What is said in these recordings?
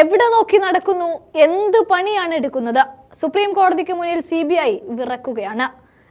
എവിടെ നോക്കി നടക്കുന്നു? എന്ത് പണിയാണ് എടുക്കുന്നത്? സുപ്രീം കോടതിക്ക് മുന്നിൽ സി ബി ഐ വിറക്കുകയാണ്.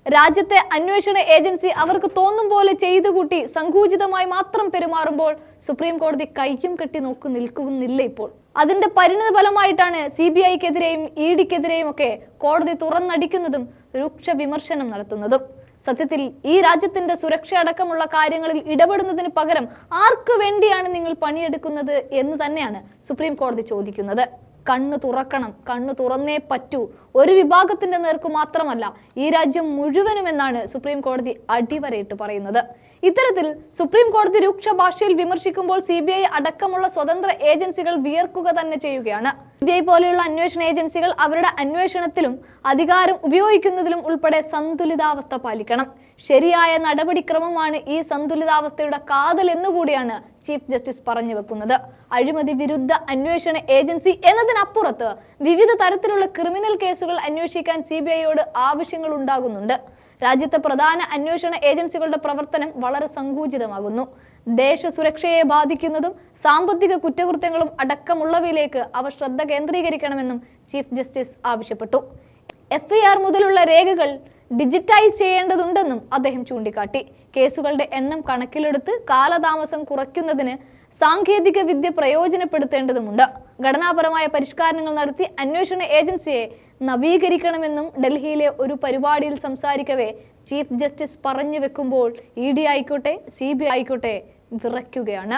രാജ്യത്തെ അന്വേഷണ ഏജൻസി അവർക്ക് തോന്നും പോലെ ചെയ്തു കൂട്ടി സങ്കൂചിതമായി മാത്രം പെരുമാറുമ്പോൾ സുപ്രീം കോടതി കൈയും കെട്ടി നോക്കി നിൽക്കുന്നില്ല ഇപ്പോൾ. അതിന്റെ പരിണിത ഫലമായിട്ടാണ് സി ബി ഐക്കെതിരെയും ഇ ഡിക്കെതിരെയും ഒക്കെ കോടതി തുറന്നടിക്കുന്നതും രൂക്ഷ വിമർശനം നടത്തുന്നതും. സത്യത്തിൽ ഈ രാജ്യത്തിന്റെ സുരക്ഷ അടക്കമുള്ള കാര്യങ്ങളിൽ ഇടപെടുന്നതിന് പകരം ആർക്ക് വേണ്ടിയാണ് നിങ്ങൾ പണിയെടുക്കുന്നത് എന്ന് തന്നെയാണ് സുപ്രീം കോടതി ചോദിക്കുന്നത്. കണ്ണു തുറക്കണം കണ്ണു തുറന്നേ പറ്റൂ. ഒരു വിഭാഗത്തിന്റെ നേർക്കു മാത്രമല്ല ഈ രാജ്യം മുഴുവനും എന്നാണ് സുപ്രീം കോടതി അടിവരയിട്ട് പറയുന്നത്. ഇത്തരത്തിൽ സുപ്രീം കോടതി രൂക്ഷ ഭാഷയിൽ വിമർശിക്കുമ്പോൾ സി ബി ഐ അടക്കമുള്ള സ്വതന്ത്ര ഏജൻസികൾ വിയർക്കുക തന്നെ ചെയ്യുകയാണ്. സി ബി ഐ പോലെയുള്ള അന്വേഷണ ഏജൻസികൾ അവരുടെ അന്വേഷണത്തിലും അധികാരം ഉപയോഗിക്കുന്നതിലും ഉൾപ്പെടെ സന്തുലിതാവസ്ഥ പാലിക്കണം. ശരിയായ നടപടിക്രമമാണ് ഈ സന്തുലിതാവസ്ഥയുടെ കാതൽ എന്നുകൂടിയാണ് ചീഫ് ജസ്റ്റിസ് പറഞ്ഞു വെക്കുന്നത്. അഴിമതി വിരുദ്ധ അന്വേഷണ ഏജൻസി എന്നതിനപ്പുറത്ത് വിവിധ തരത്തിലുള്ള ക്രിമിനൽ കേസുകൾ അന്വേഷിക്കാൻ സി ബി ഐയോട് ആവശ്യങ്ങൾ ഉണ്ടാകുന്നുണ്ട് രാജ്യത്തെ പ്രധാന അന്വേഷണ ഏജൻസികളുടെ പ്രവർത്തനം വളരെ സങ്കൂചിതമാകുന്നു. ദേശ സുരക്ഷയെ ബാധിക്കുന്നതും സാമ്പത്തിക കുറ്റകൃത്യങ്ങളും അടക്കമുള്ളവയിലേക്ക് അവ ശ്രദ്ധ കേന്ദ്രീകരിക്കണമെന്നും ചീഫ് ജസ്റ്റിസ് ആവശ്യപ്പെട്ടു. എഫ് മുതലുള്ള രേഖകൾ ഡിജിറ്റൈസ് ചെയ്യേണ്ടതുണ്ടെന്നും അദ്ദേഹം ചൂണ്ടിക്കാട്ടി. കേസുകളുടെ എണ്ണം കണക്കിലെടുത്ത് കാലതാമസം കുറയ്ക്കുന്നതിന് സാങ്കേതിക വിദ്യ പ്രയോജനപ്പെടുത്തേണ്ടതുണ്ട് ഘടനാപരമായ പരിഷ്കാരങ്ങൾ നടത്തി അന്വേഷണ ഏജൻസിയെ നവീകരിക്കണമെന്നും ഡൽഹിയിലെ ഒരു പരിപാടിയിൽ സംസാരിക്കവേ ചീഫ് ജസ്റ്റിസ് പറഞ്ഞു വെക്കുമ്പോൾ ഇ ഡി ആയിക്കോട്ടെ സി ബി ആയിക്കോട്ടെ വിറയ്ക്കുകയാണ്.